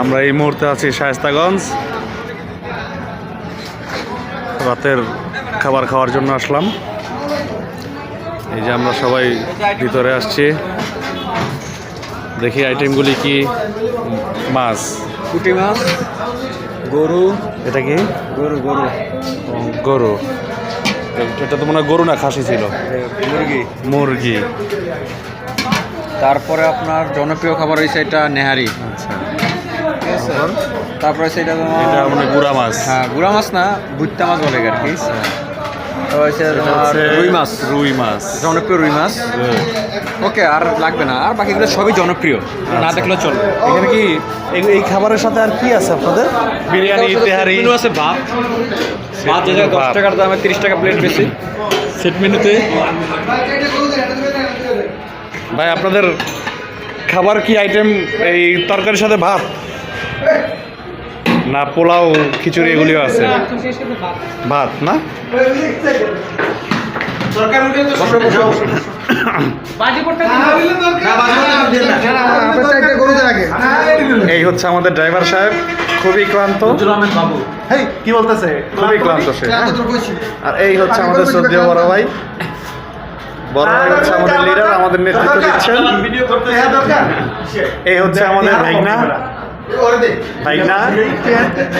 আমরা এই মুহূর্তে আছি শায়স্তাগঞ্জ। রাতের খাবার খাওয়ার জন্য আসলাম। এই যে আমরা সবাই ভিতরে আসছি। দেখি আইটেমগুলি কি? মাছ। পুঁটি মাছ গরু। এটা কি? গরু গরু। গরু। এটা তো মনে হয় গরু না খাসি ছিল। মুরগি। মুরগি। তারপরে আপনার জনপ্রিয় খাবার হয়েছে এটা নেহারি। আচ্ছা। আছে তারপরে সেটা এটা মানে গুড়া মাছ। হ্যাঁ গুড়া মাছ না বুত্তা মাছ বলে আর কি। তোমার রুই মাছ। রুই মাছ। জনপ্রিয় রুই মাছ। ওকে আর লাগবে না। আর বাকিগুলো সবই জনপ্রিয়। না দেখলেও চলবে এখানে কি এই- খাবারের সাথে আর কি আছে আপনাদের? বিরিয়ানি তেহারি। মেনু আছে ভাত। ভাত যে দশ টাকার দামে তিরিশ টাকা প্লেট বেশি। সেট মেনুতে ভাই আপনাদের খাবার কি আইটেম এই তরকারির সাথে ভাত? না পোলাও খিচুড়ি এগুলিও আছে। ভাত না? এই হচ্ছে আমাদের ড্রাইভার সাহেব খুবই ক্লান্ত। কি বলতেছে? খুবই ক্লান্ত সে। হ্যাঁ? আর এই হচ্ছে আমাদের শ্রদ্ধেয় বড় ভাই। বড় ভাই হচ্ছে আমাদের লিডার আমাদের নেতৃত্ব দিচ্ছেন। হ্যাঁ এই হচ্ছে আমাদের ভাইগনা ভাইগনা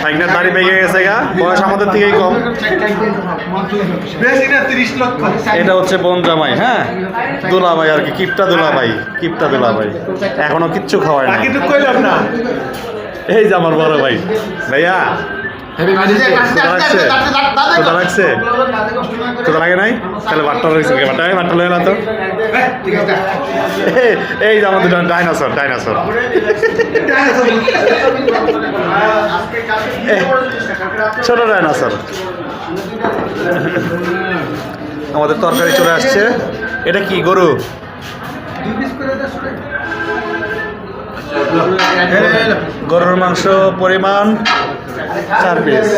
ভাইগনার দাড়ি পেকে গেছে গা বয়স আমাদের থেকেই কম। বেশি না 30 লক্ষ। এটা হচ্ছে বোন জামাই হ্যাঁ? দুলাভাই আর কি কিপটা দুলাভাই কিপটা দুলাভাই। এখনও কিচ্ছু খাওয়ায় না বাকি তো কইলাম না। এই যে আমার বড় ভাই। ভাইয়া লাগছে ক্ষুধা লাগে নাই? তাহলে বাট্টা রয়েছে কে? বাট্টা বাট্টা লয়ে না তো। এই- এই যে আমাদের ডাইনোসর ডাইনোসর। ছোট ডাইনোসর। আমাদের তরকারি চলে আসছে। এটা কি গরু? গরুর মাংস পরিমাণ চার পিস